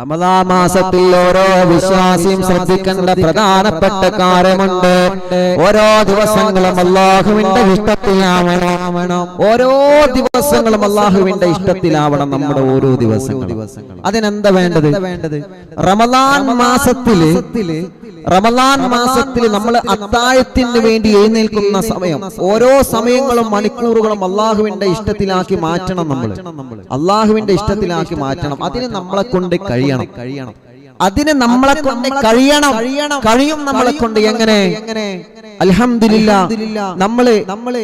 റമദാ മാസത്തിൽ ഓരോ വിശ്വാസിയും ശ്രദ്ധിക്കേണ്ട പ്രധാനപ്പെട്ട കാര്യമുണ്ട്. ഓരോ ദിവസങ്ങളും അള്ളാഹുവിന്റെ ഇഷ്ടത്തിലാവണം. ഓരോ ദിവസങ്ങളും അള്ളാഹുവിന്റെ ഇഷ്ടത്തിലാവണം നമ്മുടെ ഓരോ ദിവസങ്ങളും. അതിനെന്താ വേണ്ടത്? റമദാൻ മാസത്തിൽ റമദാൻ മാസത്തിൽ നമ്മൾ അത്തായത്തിന് വേണ്ടി എഴുന്നേൽക്കുന്ന സമയം ഓരോ സമയങ്ങളും മണിക്കൂറുകളും അള്ളാഹുവിന്റെ ഇഷ്ടത്തിലാക്കി മാറ്റണം നമ്മൾ അള്ളാഹുവിന്റെ ഇഷ്ടത്തിലാക്കി മാറ്റണം. അതിന് നമ്മളെ കൊണ്ട് കഴിയണം കഴിയണം. അതിന് നമ്മളെ കൊണ്ട് കഴിയണം. കഴിയും നമ്മളെ കൊണ്ട് എങ്ങനെ? അലഹമില്ല നമ്മൾ നമ്മൾ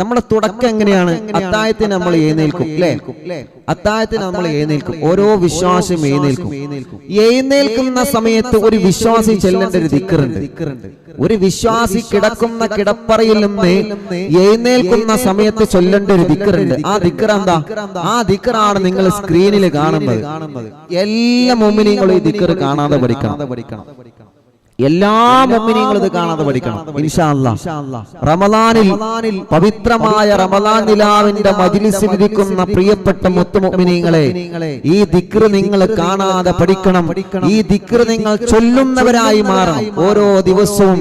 നമ്മുടെ തുടക്കം എങ്ങനെയാണ്? അത്തായത്തിന് നമ്മൾ എഴുന്നേൽക്കും അല്ലേ? അത്തായത്തിന് നമ്മൾ എഴുന്നേൽക്കും. ഓരോ വിശ്വാസം എഴുന്നേൽക്കും. എഴുന്നേൽക്കുന്ന സമയത്ത് ഒരു വിശ്വാസി ചെല്ലേണ്ട ഒരു ദിക്കറുണ്ട്. ഒരു വിശ്വാസി കിടക്കുന്ന കിടപ്പറയിൽ നിന്ന് എഴുന്നേൽക്കുന്ന സമയത്ത് ചൊല്ലേണ്ട ഒരു ദിക്കറുണ്ട്. ആ ദിക്കർ എന്താ? ആ ദിക്കറാണ് നിങ്ങൾ സ്ക്രീനിൽ കാണുന്നത്. എല്ലാ മുമ്പിനെയും ഈ ദിക്കർ കാണാതെ പഠിക്കണം. എല്ലാ മുമ്മിനിങ്ങളും ഇത് കാണാതെ പഠിക്കണം. ഇൻഷാ അല്ലാ. റമദാനിൽ പവിത്രമായ റമദാൻ നിലാവിന്റെ മജിലിസിൽ ഇരിക്കുന്ന പ്രിയപ്പെട്ട മുത്തുമുമിനിങ്ങളെ ഈ ദിക്ർ നിങ്ങൾ കാണാതെ പഠിക്കണം. ഈ ദിക്ർ നിങ്ങൾ ചൊല്ലുന്നവരായി മാറണം. ഓരോ ദിവസവും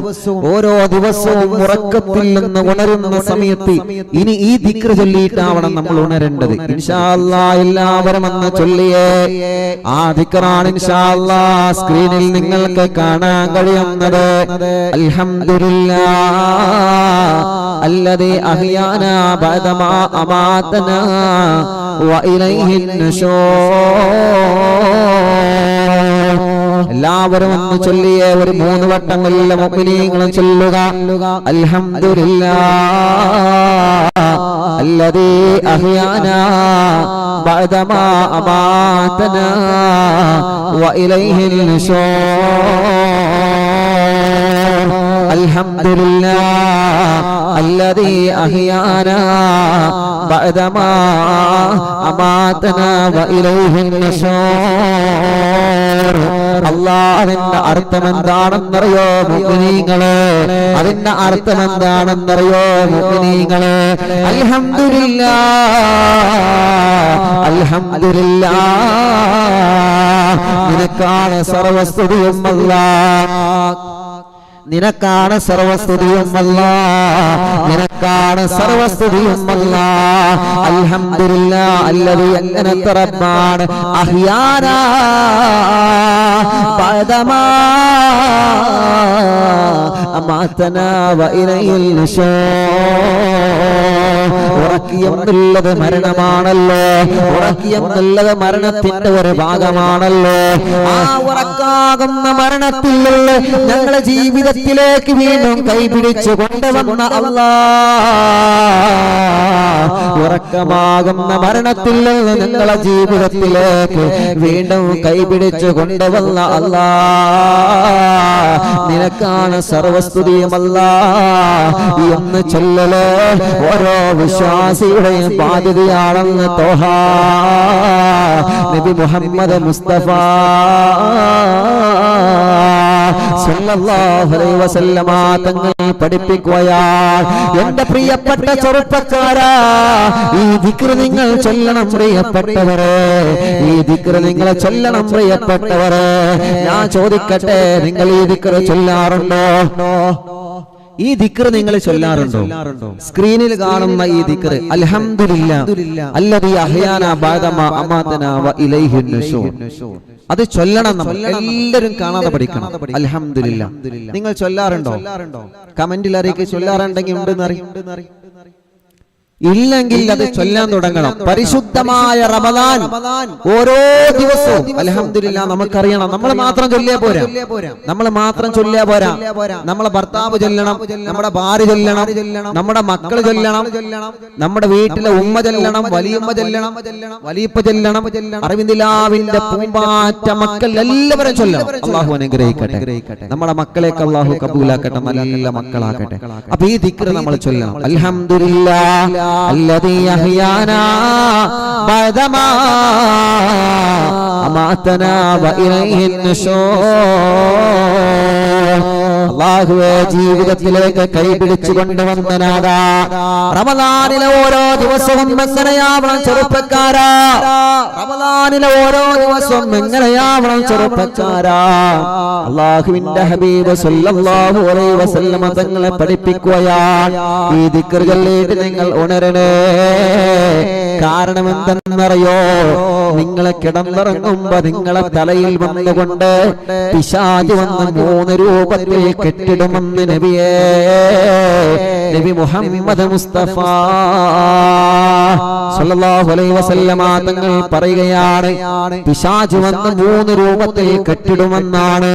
ഓരോ ദിവസവും ഉറക്കത്തിൽ നിന്ന് ഉണരുന്ന സമയത്ത് ഇനി ഈ ദിക്ർ ചൊല്ലിയിട്ടാവണം നമ്മൾ ഉണരേണ്ടത്. ഇൻഷാ അല്ലാ എല്ലാവരും അന്ന് ചൊല്ലിയേ. ആ ദിക്റാണ് ഇൻഷാ അല്ലാ. സ്ക്രീനിൽ നിങ്ങൾക്ക് കാണാൻ പറയുന്നത് അല്ലതെ അഹിയാന എല്ലാവരും ഒന്ന് ചൊല്ലിയ ഒരു മൂന്ന് വട്ടങ്ങളിലെ മൊബിലീങ്ങളും ചൊല്ലുക. അൽഹംദുലില്ലാ അല്ലതെ അഹിയാന ബദമാ അമാതന വൈലൈഹിൽ നുശൂർ. الحمد لله الذي أحيانا بعدما أماتنا وإليه النشور അല്ലാ അതിന്റെ അർത്ഥം എന്താണെന്നറിയോ മുഗ്നീങ്ങള് അതിന്റെ അർത്ഥം എന്താണെന്നറിയോ മുഗ്നീങ്ങള് അൽഹംദുലില്ലാ അൽഹംദുലില്ലാ നിനക്കാണ് സർവസ്തുതിയും അല്ലാ നിനക്കാണ് സർവസ്തുതിയും അല്ല. നിനക്കാണ് സർവസ്തുതിയും അല്ല. അൽഹംദുലില്ല അല്ലത് അങ്ങനത്തെ റബ്ബാണ് അഹിയാന. പദമാ. അമാതന വഇലയിൽ ഉറക്കിയെന്നുള്ളത് മരണമാണല്ലോ. ഉറക്കിയെന്നുള്ളത് മരണത്തിന്റെ ഒരു ഭാഗമാണല്ലോ. ആ ഉറക്കാകുന്ന മരണത്തിലുള്ള ഞങ്ങളുടെ ഞങ്ങളെ ജീവിതത്തിലേക്ക് വീണ്ടും കൈപിടിച്ചു കൊണ്ടുവന്ന അല്ലാ ഉറക്കമാകുന്ന മരണത്തിൽ നിന്ന് നിങ്ങളെ ജീവിതത്തിലേക്ക് വീണ്ടും കൈപിടിച്ചു കൊണ്ടുവന്ന അല്ലാ നിനക്കാണ് സർവസ്തുതിയുമല്ല എന്ന് ചൊല്ലല് ഓരോ വിശ്വാസിയുടെയും ബാധ്യതയാണെന്ന് തോഹ. നബി മുഹമ്മദ് മുസ്തഫ. സല്ലല്ലാഹു വസല്ലമ തങ്ങൾ പഠിപ്പിക്കുകയാണ് എന്റെ പ്രിയപ്പെട്ട ചെറുപ്പക്കാരാ ഈ ദിക്ർ നിങ്ങൾ ചൊല്ലണം പ്രിയപ്പെട്ടവരെ. ഈ ദിക്ർ നിങ്ങൾ ചൊല്ലണം പ്രിയപ്പെട്ടവരെ. ഞാൻ ചോദിക്കട്ടെ നിങ്ങൾ ഈ ദിക്ർ ചൊല്ലാറുണ്ടോ? ഈ ദിക്ർ നിങ്ങൾ ചൊല്ലാറുണ്ടോ? സ്ക്രീനിൽ കാണുന്ന ഈ ദിക്ർ അത് ചൊല്ലണം എല്ലാവരും കാണാതെ പഠിക്കണം. അൽഹംദുലില്ല. നിങ്ങൾ ചൊല്ലാറുണ്ടോ? കമന്റിൽ അറിയിക്കുക ചൊല്ലാറുണ്ടെങ്കിൽ ഉണ്ടെന്ന് അറിയും. ഇല്ലെങ്കിൽ അത് ചൊല്ലാൻ തുടങ്ങണം. പരിശുദ്ധമായ റമദാൻ ഓരോ ദിവസവും. അലഹമില്ല നമുക്കറിയണം. നമ്മൾ മാത്രം ചൊല്ലിയാ പോരാ. നമ്മൾ മാത്രം ചൊല്ലിയാ പോരാ. നമ്മളെ ഭർത്താവ് ചൊല്ലണം. നമ്മുടെ ഭാര്യ ചൊല്ലണം. നമ്മുടെ മക്കൾ ചൊല്ലണം. നമ്മുടെ വീട്ടിലെ ഉമ്മ ചൊല്ലണം. വലിയമ്മ ചൊല്ലണം. വലിയപ്പ ചൊല്ലണം. അറിവിന്ദിലാവിന്റെ പൂമ്പാറ്റ മക്കൾ എല്ലാവരും ചൊല്ലണം. അള്ളാഹു അനുഗ്രഹിക്കട്ടെ. നമ്മുടെ മക്കളെയൊക്കെ അള്ളാഹു കബൂലാക്കട്ടെ. നല്ല മക്കളാക്കട്ടെ അപ്പൊ ഈ ദിക്ർ നമ്മൾ ചൊല്ലണം. അൽഹംദുലില്ലാ. الذي أحيانا بعدما أماتنا وإليه النشور അള്ളാഹുവെ ജീവിതത്തിലേക്ക് കൈപിടിച്ചു കൊണ്ടുവന്നനാഥാ റമദാനിലെ ഓരോ ദിവസവും എങ്ങനെയാവണം ചെറുപ്പക്കാരാ? റമദാനിലെ ഓരോ ദിവസവും എങ്ങനെയാവണം ചെറുപ്പക്കാരാ? അള്ളാഹുവിന്റെ ഹബീബ് സല്ലല്ലാഹു അലൈഹി വസല്ലമ തങ്ങളെ പഠിപ്പിക്കുകയാണ്. ഈ ദിക്കറുകളിലേക്ക് നിങ്ങൾ ഉണരണേ. കാരണം എന്തെന്നറിയോ നിങ്ങളെ കിടന്നിറങ്ങുമ്പോ നിങ്ങളെ തലയിൽ വന്നുകൊണ്ട് പിശാജ് വന്ന് മൂന്ന് രൂപത്തിൽ കെട്ടിടുമെന്ന് നബിയേ. നബി മുഹമ്മദ് മുസ്തഫ തങ്ങൾ പറയുകയാണ് പിശാജ് വന്ന് മൂന്ന് രൂപത്തിൽ കെട്ടിടുമെന്നാണ്.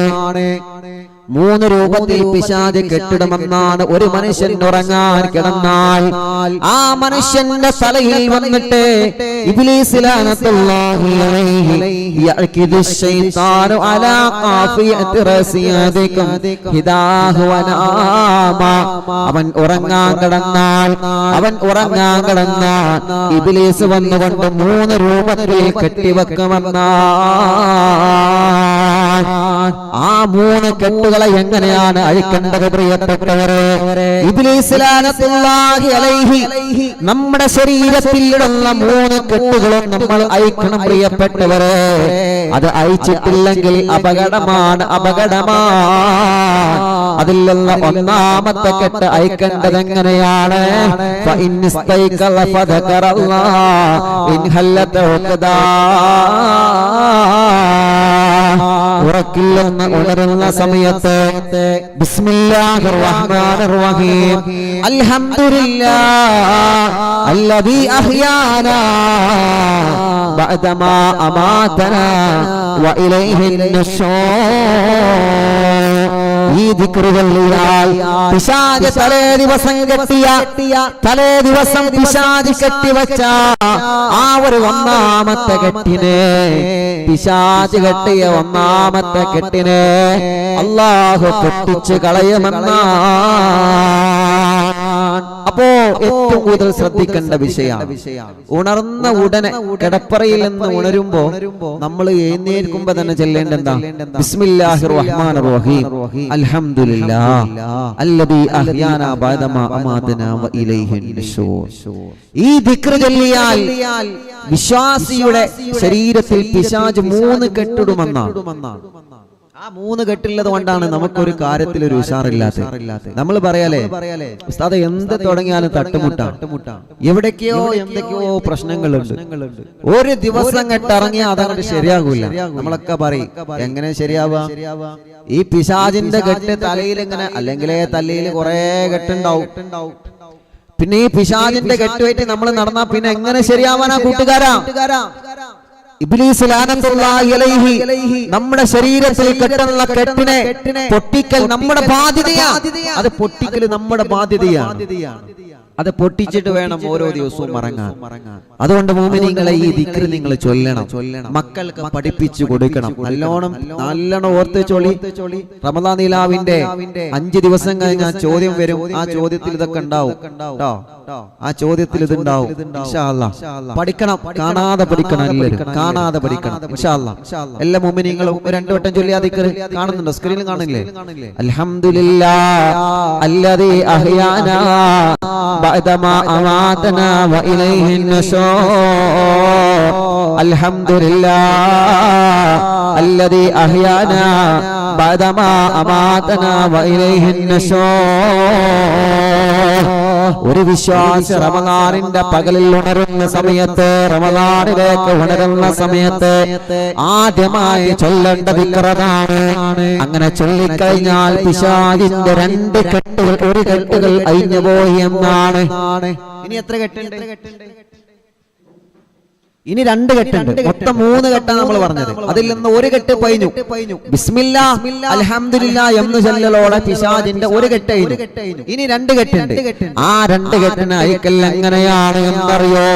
മൂന്ന് രൂപത്തിൽ പിശാജ് കെട്ടിടമെന്നാണ് ഒരു മനുഷ്യൻ ഉറങ്ങാൻ കിടന്നാൽ. ആ മനുഷ്യന്റെ തലയിൽ വന്നിട്ട് അവൻ ഉറങ്ങാൻ കിടന്നാൽ. അവൻ ഉറങ്ങാൻ കിടന്നാൽ. ഇബിലീസ് വന്നുകൊണ്ട് മൂന്ന് രൂപത്തിൽ കെട്ടിവെക്കുമെന്നാണ് ആ മൂന്ന് കെട്ടുകളെ എങ്ങനെയാണ് അഴിക്കേണ്ടത് പ്രിയപ്പെട്ടവരെ? നമ്മുടെ ശരീരത്തിൽ മൂന്ന് കെട്ടുകളും നമ്മൾ അയക്കണം പ്രിയപ്പെട്ടവരെ. അത് അയച്ചിട്ടില്ലെങ്കിൽ അപകടമാണ് അപകടമാണ് അതിൽ നിന്ന് ഒന്നാമത്തെ കെട്ട് അയക്കേണ്ടത് എങ്ങനെയാണ്? ഇൻഹല്ലത്തെ ഉറക്കില്ലെന്ന് ഉണരുന്ന സമയത്ത് ബിസ്മില്ലാഹിർ റഹ്മാനിർ റഹീം. അൽഹംദുലില്ലാ അല്ലദീ അഹ്യാനാ ബഅദമാ അമാതനാ വഇലൈഹിൻ ഈ ദിക്റുകളിയാൽ പിശാജ് തലേ ദിവസം കെട്ടിയ തലേ ദിവസം പിശാജ് കെട്ടിവച്ച ആ ഒരു ഒന്നാമത്തെ കെട്ടിനെ പിശാജ് കെട്ടിയ ഒന്നാമത്തെ കെട്ടിനെ അള്ളാഹു പൊട്ടിച്ച് കളയുമെന്നാ അപ്പോ ഏറ്റവും കൂടുതൽ ശ്രദ്ധിക്കേണ്ട വിഷയമാണ് ഉണർന്ന ഉടനെ കിടപ്പറയിൽ നിന്ന് ഉണരുമ്പോ നമ്മൾ എഴുന്നേൽക്കുമ്പോ തന്നെ ചെല്ലേണ്ട എന്താ? ബിസ്മില്ലാഹിർ റഹ്മാനിർ റഹീം. അൽഹംദുലില്ലാ. അല്ലദീ അഹ്യാനാ അമാതനാ വ നുശൂർ. ഈ ദിക്ർ ചൊല്ലിയാൽ വിശ്വാസിയുടെ ശരീരത്തിൽ പിശാജ് മൂന്ന് കെട്ടിടുമെന്നാണ്. ആ മൂന്ന് കെട്ടുള്ളത് കൊണ്ടാണ് നമുക്കൊരു കാര്യത്തിൽ ഒരു ഉഷാറില്ലാത്ത നമ്മൾ പറയാലേ ഉസ്താദ് എന്ത് തുടങ്ങിയാലും തട്ടുമുട്ട. എവിടേക്കോ എന്തൊക്കെയോ പ്രശ്നങ്ങളുണ്ട്. ഒരു ദിവസം കെട്ടിറങ്ങിയാൽ അതങ്ങോട്ട് ശരിയാകൂല. നമ്മളൊക്കെ പറയും എങ്ങനെ ശരിയാവാ ഈ പിശാജിന്റെ കെട്ട് തലയിൽ ഇങ്ങനെ അല്ലെങ്കിലേ തലയിൽ കുറെ കെട്ടുണ്ടാവും. പിന്നെ ഈ പിശാജിന്റെ കെട്ടുമായിട്ട് നമ്മൾ നടന്നാ പിന്നെ എങ്ങനെ ശരിയാവാനാ കൂട്ടുകാരാ? നമ്മുടെ ശരീരത്തിൽ കെട്ടുന്ന കെട്ടിനെ പൊട്ടിക്കൽ നമ്മുടെ ബാധ്യതയാ അത് പൊട്ടിക്കൽ നമ്മുടെ ബാധ്യതയാണ്. അത് പൊട്ടിച്ചിട്ട് വേണം ഓരോ ദിവസവും മറങ്ങാൻ. അതുകൊണ്ട് മോമിനിങ്ങളെ ഈ ദിക്ർ നിങ്ങൾ ചൊല്ലണം. മക്കൾക്ക് പഠിപ്പിച്ചു കൊടുക്കണം. നല്ലോണം നല്ലോണം ഓർത്ത് ചൊളി റമദാ നിലാവിന്റെ അഞ്ച് ദിവസം കഴിഞ്ഞ ചോദ്യം വരും. ആ ചോദ്യത്തിൽ ഇതൊക്കെ ഉണ്ടാവും. ആ ചോദ്യത്തിൽ ഇത് ഉണ്ടാവും ഇൻഷാ അല്ലാ. പഠിക്കണം. കാണാതെ പഠിക്കണം എല്ലാവരും. കാണാതെ പഠിക്കണം. എല്ലാ മോമിനിങ്ങളും രണ്ടു വട്ടം ചൊല്ലി ആ കാണുന്നുണ്ടോ? സ്ക്രീനിൽ കാണില്ലേ അലഹമില്ല അല്ലദീ അഹ്യാനാ. بعدما أماتنا وإليه النشور الحمد لله الذي أحيانا بعدما أماتنا وإليه النشور ഒരു വിശ്വാസി റമദാനിന്റെ പകലിൽ ഉണരുന്ന സമയത്ത് റമദാനിലേക്ക് ഉണരുന്ന സമയത്ത് ആദ്യമായി ചൊല്ലേണ്ട വിക്രതാണ് അങ്ങനെ ചൊല്ലിക്കഴിഞ്ഞാൽ പിശാജിന്റെ രണ്ട് കെട്ടുകൾ ഒരു കെട്ടുകൾ അഴിഞ്ഞുപോയി എന്നാണ്. ഇനി എത്ര കെട്ടുണ്ട്? ഇനി രണ്ട് കെട്ടുണ്ട് മൊത്തം മൂന്ന് കെട്ടാണ് നമ്മൾ പറഞ്ഞത്. അതിൽ നിന്ന് ഒരു കെട്ട് പൈഞ്ഞു ബിസ്മില്ലാ എന്ന് ചൊല്ലലോടെ പിശാജിന്റെ ഒരു കെട്ട് കഴിഞ്ഞു ഇനി. രണ്ട് കെട്ടുണ്ട് ആ രണ്ട് കെട്ടിന് അയക്കൽ എങ്ങനെയാണ് എന്നറിയോ?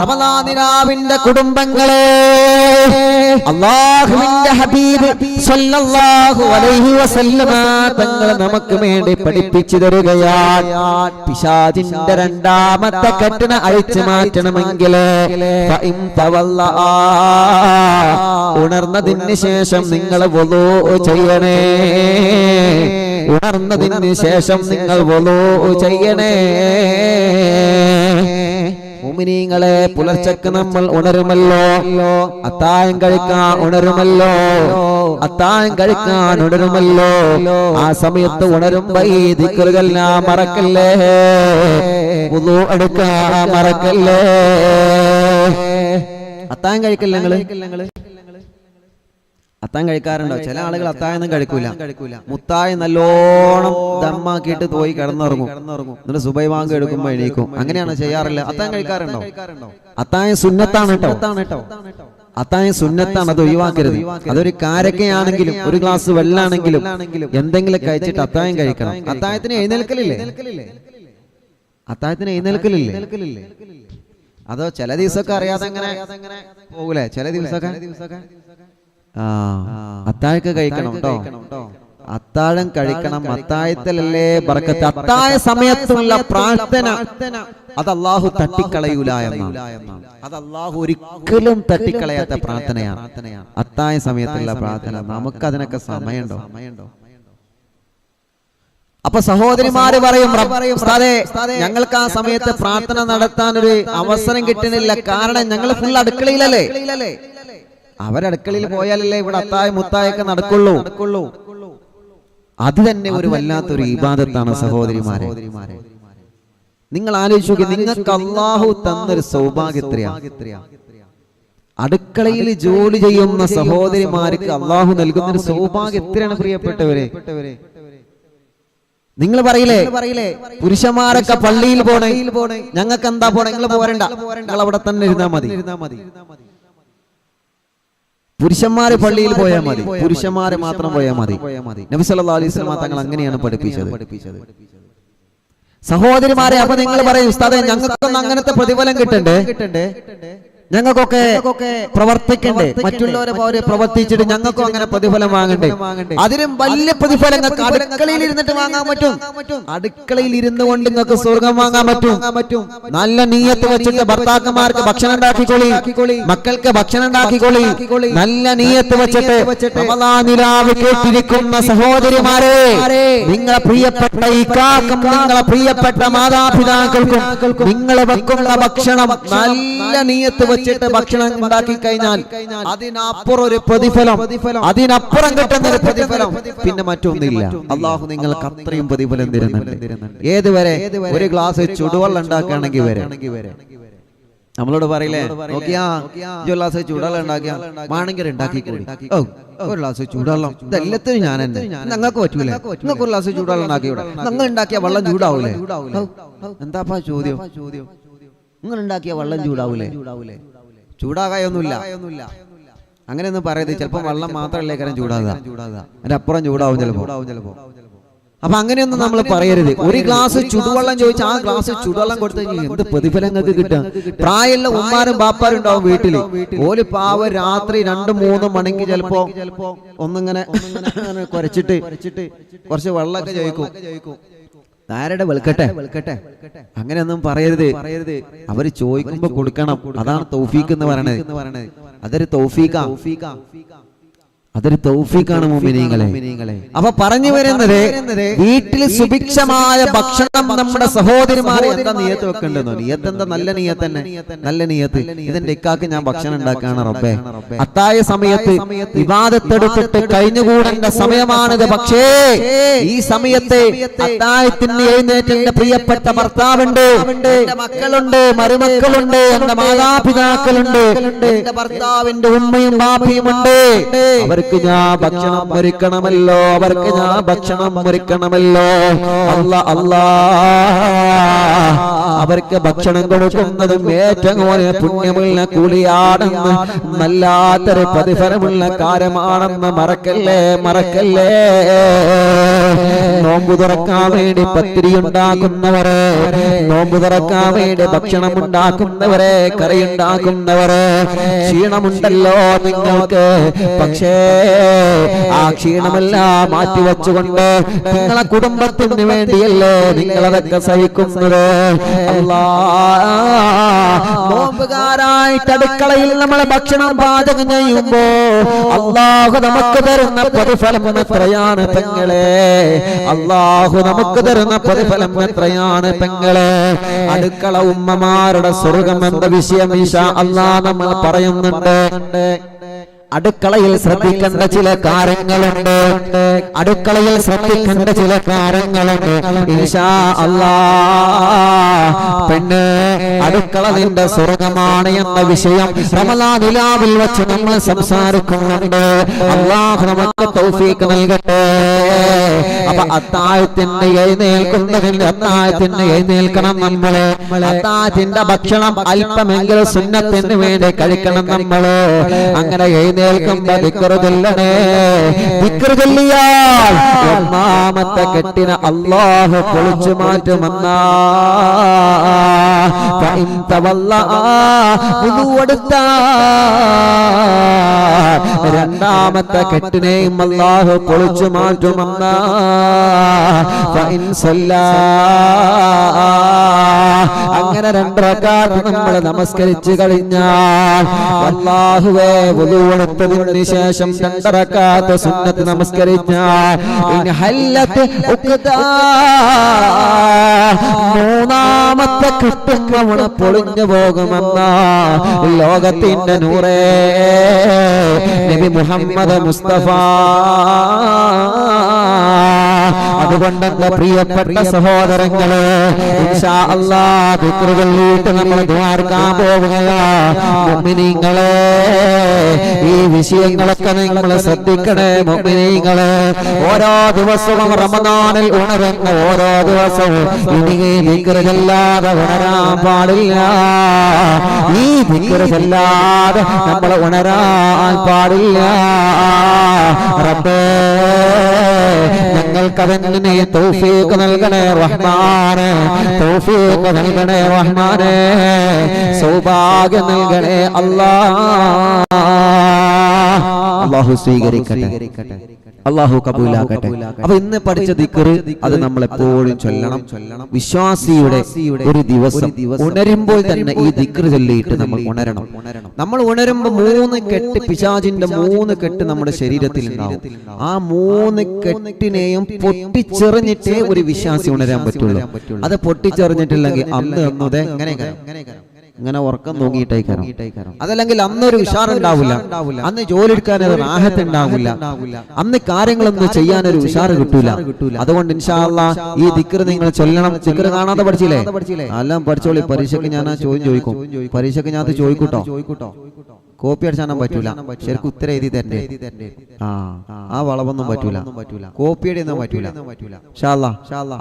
റമദാനിരാവിന്റെ കുടുംബങ്ങളെ അള്ളാഹുവിന്റെ ഹബീബ് സല്ലല്ലാഹു അലൈഹി വസല്ലമ തങ്ങൾ നമുക്ക് വേണ്ടി പഠിപ്പിച്ചു തരുകയാണ്. പിശാചിന്റെ രണ്ടാമത്തെ കെട്ടിന അഴിച്ചു മാറ്റണമെങ്കിൽ ഉണർന്നതിന് ശേഷം നിങ്ങൾ വലോ ചെയ്യണേ. ഉണർന്നതിന് ശേഷം നിങ്ങൾ വലോ ചെയ്യണേ. മുമിനീങ്ങളെ പുലർച്ചക്ക് നമ്മൾ ഉണരുമല്ലോ. അത്തായം കഴിക്കാൻ ഉണരുമല്ലോ. അത്തായം കഴിക്കാൻ ഉണരുമല്ലോ. ആ സമയത്ത് ഉണരും ഈ ഞാൻ മറക്കല്ലേ? പുതു എടുക്കാൻ മറക്കല്ലേ? അത്തായം കഴിക്കല്ലേ നിങ്ങൾ? അത്തായം കഴിക്കാറുണ്ടോ? ചില ആളുകൾ അത്തായൊന്നും കഴിക്കൂല. മുത്തായി നല്ലോണം ദമ്മാക്കിയിട്ട് പോയി കിടന്നുറങ്ങും. എന്നിട്ട് സുബൈ വാങ്ക് എടുക്കുമ്പോ എണീക്കും. അങ്ങനെയാണ് ചെയ്യാറില്ല? അത്തായം കഴിക്കാറുണ്ടോ? അത്തായം സുന്നത്താണ് കേട്ടോ. അത്തായം സുന്നത്താണ് അത് ഒഴിവാക്കരുത്. അതൊരു കാരക്കയാണെങ്കിലും ഒരു ഗ്ലാസ് വെള്ളാണെങ്കിലും എന്തെങ്കിലും കഴിച്ചിട്ട് അത്തായം കഴിക്കണം. അത്തായത്തിന് എഴുന്നേൽക്കലില്ലേ? അത്തായത്തിന് എഴുന്നേൽക്കലില്ലേ? അതോ ചില ദിവസമൊക്കെ അറിയാതെ അങ്ങനെ പോകൂലേ? ചില ദിവസമൊക്കെ? അത്താഴൊക്കെ കഴിക്കണം കേട്ടോ അത്താഴം കഴിക്കണം. അത്താഴത്തിലല്ലേ ബർക്കത്ത്. അത്താഴ സമയത്തുള്ള പ്രാർത്ഥന. അത് അള്ളാഹു തട്ടിക്കളയൂല എന്നാണ്. അത് അള്ളാഹു ഒരിക്കലും തട്ടിക്കളയാത്ത പ്രാർത്ഥനയാണ്. അത്താഴ സമയത്തുള്ള പ്രാർത്ഥന. നമുക്ക് അതിനൊക്കെ സമയമുണ്ടോ? അപ്പൊ സഹോദരിമാര് പറയും "റബ്ബ് ഉസ്താദേ, ഞങ്ങൾക്ക് ആ സമയത്ത് പ്രാർത്ഥന നടത്താൻ ഒരു അവസരം കിട്ടുന്നില്ല. കാരണം ഞങ്ങൾ ഫുൾ അടുക്കളയിലല്ലേ? അവരടുക്കളയിൽ പോയാലല്ലേ ഇവിടെ അത്തായ മുത്തായൊക്കെ നടക്കുള്ളൂ. അത് തന്നെ ഒരു വല്ലാത്തൊരു ഇബാദത്താണ് സഹോദരിമാരെ. നിങ്ങൾ ആലോചിച്ചു നിങ്ങൾക്ക് അള്ളാഹു തന്നൊരു സൗഭാഗ്യത്രയാ. അടുക്കളയിൽ ജോലി ചെയ്യുന്ന സഹോദരിമാർക്ക് അള്ളാഹു നൽകുന്ന ഒരു സൗഭാഗ്യം എത്രയാണ് പ്രിയപ്പെട്ടവരെ. നിങ്ങൾ പറയില്ലേ? പറയില്ലേ? പുരുഷന്മാരൊക്കെ പള്ളിയിൽ പോണേ. ഞങ്ങൾക്ക് എന്താ പോണേ? നിങ്ങൾ പോരണ്ട. നിങ്ങൾ അവിടെ തന്നെ ഇരുന്നാ മതി. പുരുഷന്മാര് പള്ളിയിൽ പോയാൽ മതി. പുരുഷന്മാരെ മാത്രം പോയാൽ മതി. നബി സല്ലല്ലാഹു അലൈഹി വസല്ലം തങ്ങൾ അങ്ങനെയാണ് പഠിപ്പിച്ചത്. സഹോദരിമാരെ അപ്പൊ നിങ്ങൾ പറയും ഉസ്താദെ ഞങ്ങൾക്കൊന്നും അങ്ങനത്തെ പ്രതിഫലം കിട്ടണ്ടേ? ഞങ്ങൾക്കൊക്കെ പ്രവർത്തിക്കണ്ടേ? മറ്റുള്ളവരെ പോലെ പ്രവർത്തിച്ചിട്ട് ഞങ്ങൾക്കും അങ്ങനെ പ്രതിഫലം വാങ്ങണ്ടേ? അതിനും വലിയ പ്രതിഫലങ്ങൾ അടുക്കളയിൽ ഇരുന്നിട്ട് വാങ്ങാൻ പറ്റും. അടുക്കളയിൽ ഇരുന്നു കൊണ്ട് നിങ്ങൾക്ക് സ്വർഗം വാങ്ങാൻ പറ്റും. നല്ല നീയത്ത് വെച്ചിട്ട് ഭർത്താക്കന്മാർക്ക് ഭക്ഷണം ഉണ്ടാക്കിക്കൊളി. മക്കൾക്ക് ഭക്ഷണം ഉണ്ടാക്കിക്കൊളി. നല്ല നീയത്ത് വെച്ചിട്ട് റമദാനിലാവ് കേട്ടിരിക്കുന്ന സഹോദരിമാരെ നിങ്ങളെ പ്രിയപ്പെട്ട ഈ കാക്കും നിങ്ങളെ പ്രിയപ്പെട്ട മാതാപിതാക്കൾക്കും നിങ്ങൾ വെക്കുന്ന ഭക്ഷണം നല്ല നീയത്ത് വെച്ചിട്ട് ഭക്ഷണം ഉണ്ടാക്കി കഴിഞ്ഞാൽ അതിനപ്പുറം ഒരു പ്രതിഫലം. അതിനപ്പുറം കിട്ടുന്ന ഒരു പ്രതിഫലം. പിന്നെ മറ്റൊന്നില്ല അള്ളാഹു നിങ്ങൾക്ക് അത്രയും പ്രതിഫലം തരുന്നുണ്ട്. ഏതുവരെ? ഒരു ഗ്ലാസ് ചുടുവെള്ളം ഉണ്ടാക്കുകയാണെങ്കിൽ വരെ. നമ്മളോട് പറയില്ലേ? നോക്കിയാ? ഒരു ഗ്ലാസ് ചൂടാളം ഉണ്ടാക്കിയാ മാണെങ്കിൽ ഉണ്ടാക്കി ഓ ഒരു ഗ്ലാസ് ചൂടാളം ഇതെല്ലാത്തിനും ഞാൻ എന്റെ ഞങ്ങൾക്ക് പറ്റൂലേ. നിങ്ങൾക്ക് ഒരു ഗ്ലാസ് ചൂടാളം ഉണ്ടാക്കി നിങ്ങൾ ഉണ്ടാക്കിയ വെള്ളം ചൂടാവൂലേ? എന്താപ്പാ ചോദ്യം? നിങ്ങൾ ഉണ്ടാക്കിയ വെള്ളം ചൂടാവൂലേ? ചൂടാവൂലേ? ചൂടാകായൊന്നുമില്ല. അങ്ങനെയൊന്നും പറയരുത്. ചിലപ്പോ വെള്ളം മാത്രമല്ലേ കാരണം ചൂടാകുക അതിന്റെ അപ്പുറം ചൂടാവും ചിലപ്പോ. അപ്പൊ അങ്ങനെയൊന്നും നമ്മൾ പറയരുത്. ഒരു ഗ്ലാസ് ചുടുവെള്ളം ചോദിച്ചാൽ ആ ഗ്ലാസ് ചുടുവെള്ളം കൊടുത്തു കഴിഞ്ഞാൽ എന്ത് പ്രതിഫലങ്ങൾക്ക് കിട്ടാം? പ്രായമുള്ള ഉമ്മാരും ബാപ്പാരും ഉണ്ടാവും വീട്ടിൽ. ഓൽ പാവ രാത്രി രണ്ടും മൂന്നും മണിക്ക് ചിലപ്പോ ഒന്നിങ്ങനെ കുറച്ചിട്ട് കുരച്ചിട്ട് കുറച്ച് വെള്ളമൊക്കെ ചോദിക്കും. ആരുടെ വെളുക്കട്ടെ. വെളുക്കട്ടെ. അങ്ങനെയൊന്നും പറയരുത്. പറയരുത്. അവർ ചോദിക്കുമ്പോ കൊടുക്കണം. അതാണ് തൗഫീഖ് എന്ന് പറയണത്. അതൊരു തൗഫീഖാ. അതൊരു തൗഫീഖാണ് മുമിനീങ്ങളെ അപ്പൊ പറഞ്ഞു വരുന്നത് വീട്ടിൽ സുഭിക്ഷമായ ഭക്ഷണം നമ്മുടെ സഹോദരിമാർ എന്താ നിയത്ത് വെക്കേണ്ടത് നിയത്ത് എന്താ നല്ല നിയത്ത് തന്നെ. നല്ല നിയത്ത് ഇതിന്റെ ഇക്കാക്ക് ഞാൻ ഭക്ഷണം ഉണ്ടാക്കാണ് റബ്ബേ. അത്തായ സമയത്ത് വിവാദത്തെടുത്തിട്ട് കഴിഞ്ഞുകൂടേണ്ട സമയമാണിത്. പക്ഷേ ഈ സമയത്ത് അത്തായത്തിന് എഴുന്നേറ്റ് എന്റെ പ്രിയപ്പെട്ട ഭർത്താവുണ്ട്. എന്റെ മക്കളുണ്ട് മരുമക്കളുണ്ട് എന്റെ മാതാപിതാക്കളുണ്ട്. എന്റെ ഭർത്താവിന്റെ ഉമ്മയും ബാപ്പയും ഉണ്ട് അവർക്ക് ഞാൻ ഭക്ഷണം ഒരുക്കണമല്ലോ അവർക്ക് ഞാൻ ഭക്ഷണം ഒരുക്കണമല്ലോ. അല്ല അല്ലാ. അവർക്ക് ഭക്ഷണം കൊടുക്കുന്നതും ഏറ്റവും പുണ്യമുള്ള കൂലിയാണെന്ന് നല്ലാത്തൊരു പ്രതിഫലമുള്ള കാര്യമാണെന്ന് മറക്കല്ലേ മറക്കല്ലേ? നോമ്പു തുറക്കാൻ വേണ്ടി പത്തിരി ഉണ്ടാക്കുന്നവരെ നോമ്പു തുറക്കാൻ വേണ്ടി ഭക്ഷണം ഉണ്ടാക്കുന്നവരെ കറി ഉണ്ടാക്കുന്നവരെ ക്ഷീണമുണ്ടല്ലോ നിങ്ങൾക്ക്. പക്ഷേ ആ ക്ഷീണമെല്ലാം മാറ്റിവെച്ചുകൊണ്ട് നിങ്ങളെ കുടുംബത്തിന് വേണ്ടിയല്ലേ നിങ്ങളതൊക്കെ സഹിക്കുന്നത്? നോമ്പുകാരായിട്ട് അടുക്കളയിൽ നമ്മൾ ഭക്ഷണം പാചകം ചെയ്യുമ്പോ അള്ളാഹു നമുക്ക് തരുന്ന പ്രതിഫലം എത്രയാണ് പെങ്ങളെ? അള്ളാഹു നമുക്ക് തരുന്ന പ്രതിഫലം എത്രയാണ് പെങ്ങളെ? അടുക്കള ഉമ്മമാരുടെ സ്വർഗം എന്ന വിഷയം ഈശ അള്ളാഹ് നമ്മൾ പറയുന്നുണ്ട്. അടുക്കളയിൽ ശ്രദ്ധിക്കേണ്ട ചില കാര്യങ്ങളുണ്ട്. അടുക്കളയിൽ ശ്രദ്ധിക്കേണ്ട ചില കാര്യങ്ങളുണ്ട്. പെണ്ണ് അടുക്കള നിന്റെ സ്വർഗമാണ് എന്ന വിഷയം റമലാനിലാവിൽ വെച്ച് നമ്മൾ സംസാരിക്കുന്നുണ്ട്. അള്ളാഹ് നമുക്ക് തൗഫീക്ക് നൽകട്ടെ. അപ്പൊ അത്താഴത്തിന് എഴുന്നേൽക്കുന്നതിന് അത്താഴത്തിന് എഴുന്നേൽക്കണം നമ്മൾ. അത്താഴത്തിന്റെ ഭക്ഷണം അല്പമെങ്കിലും സുന്നത്തിന് വേണ്ടി കഴിക്കണം നമ്മൾ. അങ്ങനെ എഴുന്നേൽക്കുമ്പോ ചൊല്ലണേ. ചൊല്ലിയാൽ ഒന്നാമത്തെ കെട്ടിന അള്ളാഹു പൊളിച്ചു മാറ്റുമെന്നാ. രണ്ടാമത്തെ കെട്ടിനെയും അള്ളാഹു പൊളിച്ചു മാറ്റുമെന്ന. അങ്ങനെ രണ്ടരക്കാട്ട് നമ്മൾ നമസ്കരിച്ചു കഴിഞ്ഞാൽ അള്ളാഹുവേ വുദുവെടുത്തതിന് ശേഷം രണ്ടറക്കാത്ത സുന്നത്ത് നമസ്കരിച്ചാൽ മൂന്നാമത്തെ കെട്ടുന്നവണ പൊളിഞ്ഞു പോകുമെന്ന ലോകത്തിന്റെ നൂറേ. നബി മുഹമ്മദ് മുസ്തഫ. അതുകൊണ്ട് പ്രിയപ്പെട്ട സഹോദരങ്ങൾ പിതൃകളിട്ട് നമ്മൾ ദ്വാർക്കാൻ പോവുകയാളെ ഈ വിഷയങ്ങളൊക്കെ നിങ്ങൾ ശ്രദ്ധിക്കണേ മുഅ്മിനീങ്ങളെ ഓരോ ദിവസവും റമദാനിൽ ഉണരുന്ന ഓരോ ദിവസവും ഇനിയില്ലാതെ ഉണരാൻ പാടില്ല. ഈ വിക്രതല്ലാതെ നമ്മൾ ഉണരാൻ പാടില്ല. റബ്ബേ ഞങ്ങൾക്കതെന്നെ തൗഫീഖ് നൽകണേ റഹ്മാനെ തൗഫീഖ് നൽകണേ റഹ്മാനെ. സൗഭാഗ്യം നൽകണേ അല്ലാ അള്ളാഹു സ്വീകരിക്കട്ടെ. അള്ളാഹു കബൂലാക്കട്ടെ. അപ്പൊ ഇന്ന് പഠിച്ച ദിക്കറ് അത് നമ്മൾ എപ്പോഴും ചൊല്ലണം. വിശ്വാസിയുടെ ഒരു ദിവസം ഉണരുമ്പോൾ തന്നെ ഈ ദിക്കറ് ചൊല്ലിയിട്ട് നമ്മൾ ഉണരണം. നമ്മൾ ഉണരുമ്പോൾ മൂന്ന് കെട്ട് പിശാചിന്റെ മൂന്ന് കെട്ട് നമ്മുടെ ശരീരത്തിൽ ഉണ്ടാവും. ആ മൂന്ന് കെട്ടിനെയും പൊട്ടിച്ചെറിഞ്ഞിട്ടേ ഒരു വിശ്വാസി ഉണരാൻ പറ്റുള്ളൂ. അത് പൊട്ടിച്ചെറിഞ്ഞിട്ടില്ലെങ്കിൽ അന്ന് എന്നത് എങ്ങനെ ഇങ്ങനെ ഉറക്കം തൂങ്ങിയിട്ടേക്കാരം അതല്ലെങ്കിൽ അന്നൊരു ഉഷാറുണ്ടാവില്ല. അന്ന് ജോലി എടുക്കാൻ ഒരു റാഹത്ത് ഉണ്ടാവില്ല. അന്ന് കാര്യങ്ങളൊന്നും ചെയ്യാൻ ഒരു ഉഷാറ് കിട്ടൂല. അതുകൊണ്ട് ഇൻഷാല്ല ഈ ദിക്കറ് നിങ്ങൾ ചൊല്ലണം. ദിക്കറ് കാണാതെ പഠിച്ചില്ലേ? എല്ലാം പഠിച്ചോളി. പരീക്ഷയ്ക്ക് ഞാൻ ചോദ്യം ചോദിക്കും. പരീക്ഷയ്ക്ക് ഞാൻ ചോദിക്കൂട്ടോ? ചോദിക്കൂട്ടോ? കോപ്പി അടിച്ചാൻ പറ്റൂല. ശരിക്കും ഉത്തരം എഴുതി തരണ്ടേ? ആ ആ വളവൊന്നും പറ്റൂല. കോപ്പി അടിയൊന്നും പറ്റൂല.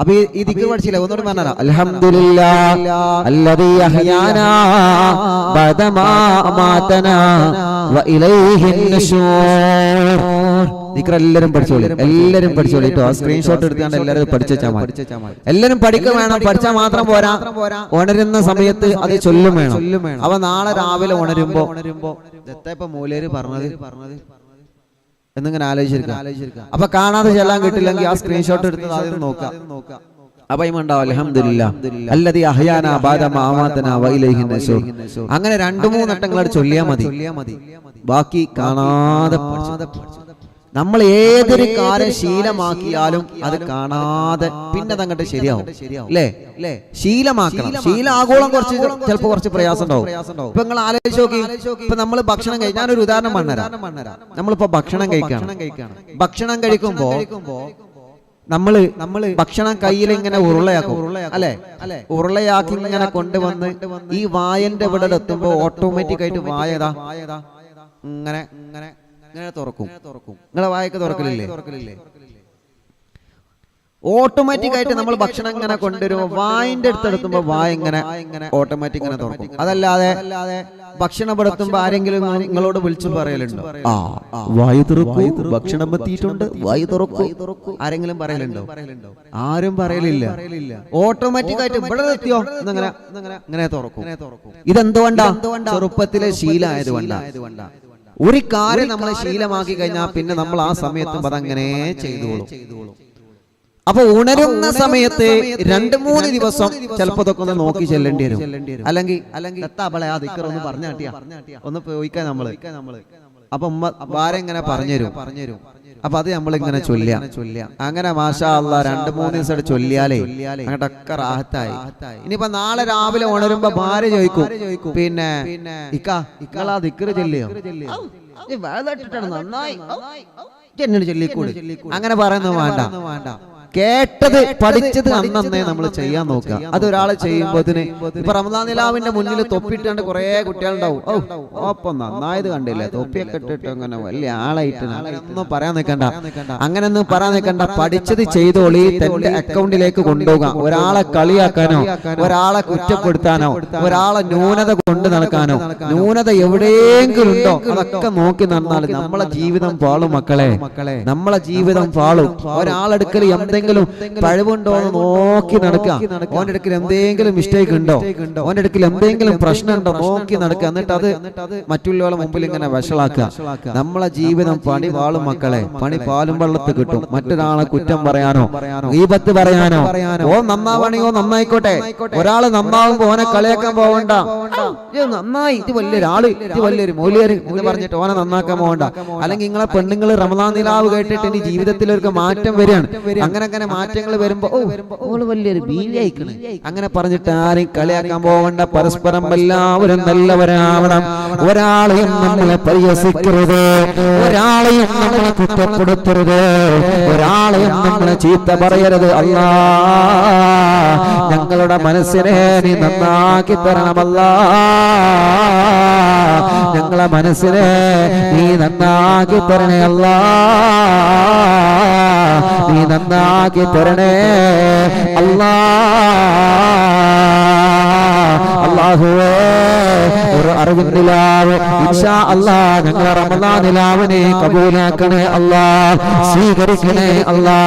അപ്പൊ ഈ പഠിച്ചില്ല? ഒന്നുകൂടി പറഞ്ഞാലോ. അൽഹംദുലില്ലാ. ദിക്ർ എല്ലാരും പഠിച്ചോളി. എല്ലാരും പഠിച്ചോളി. കേട്ടോ സ്ക്രീൻഷോട്ട് എടുത്താണ് എല്ലാരും പഠിച്ചാ മതി എല്ലാരും പഠിക്കുക വേണം പഠിച്ചാൽ മാത്രം പോരാ. ഉണരുന്ന സമയത്ത് അത് ചൊല്ലും വേണം. അപ്പൊ നാളെ രാവിലെ ഉണരുമ്പോ ഇപ്പൊ മൂലേര് പറഞ്ഞത്? പറഞ്ഞത്. എന്നിങ്ങനെ ആലോചിച്ചിരിക്കാം. അപ്പൊ കാണാതെ ചെല്ലാൻ കിട്ടില്ലെങ്കിൽ ആ സ്ക്രീൻഷോട്ട് എടുത്ത് ആദ്യം നോക്കാം. അങ്ങനെ രണ്ടു മൂന്നട്ടങ്ങളോട് ചൊല്ലിയാ മതി. ബാക്കി കാണാതെ പഠിച്ചു. നമ്മൾ ഏതൊരു കാര്യം ശീലമാക്കിയാലും അത് കാണാതെ പിന്നെ തങ്ങട്ട് ശരിയാവും. അല്ലേ? ശീലമാക്കണം. ശീല ആഗോളം കുറച്ച് ചിലപ്പോ കുറച്ച് പ്രയാസം ഉണ്ടാവും ഇപ്പൊ നിങ്ങൾ ആലോചിച്ച് നോക്കി. ഇപ്പൊ നമ്മൾ ഭക്ഷണം കഴിക്കാൻ ഒരു ഉദാഹരണം പറഞ്ഞുതരാം. നമ്മളിപ്പോ ഭക്ഷണം കഴിക്കണം. ഭക്ഷണം കഴിക്കുമ്പോ നമ്മൾ നമ്മൾ ഭക്ഷണം കയ്യിൽ ഇങ്ങനെ ഉരുളയാക്കും. അല്ലെ? അല്ലെ? ഉരുളയാക്കി ഇങ്ങനെ കൊണ്ടുവന്ന് ഈ വായന്റെ ഇവിടെ എത്തുമ്പോ ഓട്ടോമാറ്റിക് ആയിട്ട് വായതാ? ഇങ്ങനെ. ഇങ്ങനെ. ഇങ്ങനെ തുറക്കും. നിങ്ങളെ വായൊക്കെ തുറക്കലില്ലേ? തുറക്കലില്ലേ? ഓട്ടോമാറ്റിക് ആയിട്ട് നമ്മൾ ഭക്ഷണം ഇങ്ങനെ കൊണ്ടുവരുമ്പോൾ വായിന്റെ അടുത്തെടുത്തുമ്പോ വായ ഇങ്ങനെ ഓട്ടോമാറ്റിക് ഇങ്ങനെ തുറക്കും. അതല്ലാതെ ഭക്ഷണം പെടുത്തുമ്പോ ആരെങ്കിലും നിങ്ങളോട് വിളിച്ചു പറയലുണ്ടോ? ആ വായു തുറക്കും. ഭക്ഷണം എത്തിയിട്ടുണ്ട്. വായു തുറക്കും. ആരെങ്കിലും പറയലുണ്ടോ? ആരും പറയലില്ല. ഓട്ടോമാറ്റിക് ആയിട്ട് ഇവിടെ എത്തിയോ എന്നങ്ങനെ ഇങ്ങനെ തുറക്കും. ഇതെന്തുകൊണ്ടാ? ചെറുപ്പത്തിലെ ശീലമായതുകൊണ്ടാ ഒരു കാര്യം നമ്മൾ ശീലമാക്കി കഴിഞ്ഞാൽ പിന്നെ നമ്മൾ ആ സമയത്തും അതങ്ങനെ ചെയ്തോളും. അപ്പൊ ഉണരുന്ന സമയത്ത് രണ്ട് മൂന്ന് ദിവസം ചിലപ്പോ ഇതൊക്കെ ഒന്ന് നോക്കി ചെല്ലേണ്ടി വരും. അല്ലെങ്കിൽ അല്ലെങ്കിൽ എത്താ ആ ദിക്കർ ഒന്ന് പറഞ്ഞാട്ടിയാ ഒന്ന് പോയിക്കാൻ നമ്മൾ. അപ്പൊ ഉമ്മ ഭാര്യ ഇങ്ങനെ പറഞ്ഞുതരും. പറഞ്ഞുതരും. അപ്പൊ അത് നമ്മളിങ്ങനെ ചൊല്ലിയ ചൊല്ലിയ അങ്ങനെ മാഷാ അല്ല രണ്ട് മൂന്ന് ദിവസം ചൊല്ലിയാലേ അങ്ങോട്ടൊക്കെ റാഹത്തായി. ഇനിയിപ്പോ നാളെ രാവിലെ ഉണരുമ്പോ ഭാര്യ ചോദിക്കും. പിന്നെ ഇക്കാ ഇക്കളാ ദിക്കറ് ചൊല്ലിയോ? നന്നായി. എന്നോട് ചൊല്ലിക്കൂടി. അങ്ങനെ പറയുന്നത് വേണ്ട. വേണ്ട. കേട്ടത് പഠിച്ചത് അന്നന്നേ നമ്മൾ ചെയ്യാൻ നോക്കുക. അത് ഒരാളെ ചെയ്യുമ്പോത്തിന് ഇപ്പൊ റമദാൻ നിലാവിന്റെ മുന്നിൽ തൊപ്പിട്ടാണ്ട് കുറെ കുട്ടികളുണ്ടാവും. ഓ ഒപ്പം നന്നായത് കണ്ടില്ലേ? തൊപ്പിയൊക്കെ ഇട്ടിട്ട് അങ്ങനെ വലിയ ആളായിട്ട് ഒന്നും പറയാൻ നിൽക്കണ്ട. അങ്ങനെ ഒന്നും പറയാൻ നിൽക്കണ്ട. പഠിച്ചത് ചെയ്തോളി തന്റെ അക്കൗണ്ടിലേക്ക് കൊണ്ടുപോകാം. ഒരാളെ കളിയാക്കാനോ ഒരാളെ കുറ്റപ്പെടുത്താനോ ഒരാളെ ന്യൂനത കൊണ്ട് നടക്കാനോ ന്യൂനത എവിടെയെങ്കിലും ഉണ്ടോ? അതൊക്കെ നോക്കി നടന്നാൽ നമ്മളെ ജീവിതം പാളും മക്കളെ. നമ്മളെ ജീവിതം പാളും. ഒരാളെടുക്കൽ എന്തെങ്കിലും പഴവുണ്ടോ എന്ന് നോക്കി നടക്കുക. ഓന്റെ അടുക്കൽ എന്തെങ്കിലും മിസ്റ്റേക്ക് ഉണ്ടോ? ഓന്റെ അടുക്കൽ എന്തെങ്കിലും പ്രശ്നം ഉണ്ടോ? നോക്കി നടക്കുക. എന്നിട്ട് അത് മറ്റുള്ളവരുടെ മുമ്പിൽ ഇങ്ങനെ വഷളാക്കുക. നമ്മളെ ജീവിതം പണി പാളും മക്കളെ. പണി പാലും വെള്ളത്ത് കിട്ടും. മറ്റൊരാളെ കുറ്റം പറയാനോ? ഈപത്ത് പറയാനോ? ഓ നന്നാവണിയോ നന്നായിക്കോട്ടെ. ഒരാൾ നന്നാവുമ്പോ ഓനെ കളിയാക്കാൻ പോവണ്ട. നന്നായി. ഇത് വലിയൊരാൾ ഇത് വലിയൊരു മൂല്യര് എന്ന് പറഞ്ഞിട്ട് ഓനെ നന്നാക്കാൻ പോകണ്ട അല്ലെങ്കിൽ നിങ്ങളെ പെണ്ണുങ്ങൾ റമദാൻ നിലാവ് കേട്ടിട്ട് ഇനി ജീവിതത്തിൽ ഒരു മാറ്റം വരികയാണ്. അങ്ങനെ അങ്ങനെ മാറ്റങ്ങൾ വരുമ്പോ ഓ ഓൾ വലിയൊരു ബീവി അയക്കണേ അങ്ങനെ പറഞ്ഞിട്ട് ആരെയും കളിയാക്കാൻ പോകണ്ട. പരസ്പരം എല്ലാവരും നല്ലവരാവണം. ഒരാളെയും നമ്മളെ പരിഹസിക്കരുത്. ഒരാളെയും നമ്മളെ കുറ്റപ്പെടുത്തരുത്. ഒരാളെയും നമ്മളെ ചീത്ത പറയരുത്. അല്ലാ. ഞങ്ങളുടെ മനസ്സിനെ നീ നന്നാക്കി തരണമല്ല. ഞങ്ങളെ മനസ്സിനെ നീ നന്നാക്കി തരണയല്ല. നീ നന്നാക്കി തരണേ. അല്ലാ. അള്ളാഹുവേ ഒരു അറിവിന്ദിലാവ് ഇൻഷാ അല്ലാ ഞങ്ങളെ റമദാൻ നിലാവിനെ കബൂലാക്കണേ അല്ലാ. സ്വീകരിക്കണേ അല്ലാ.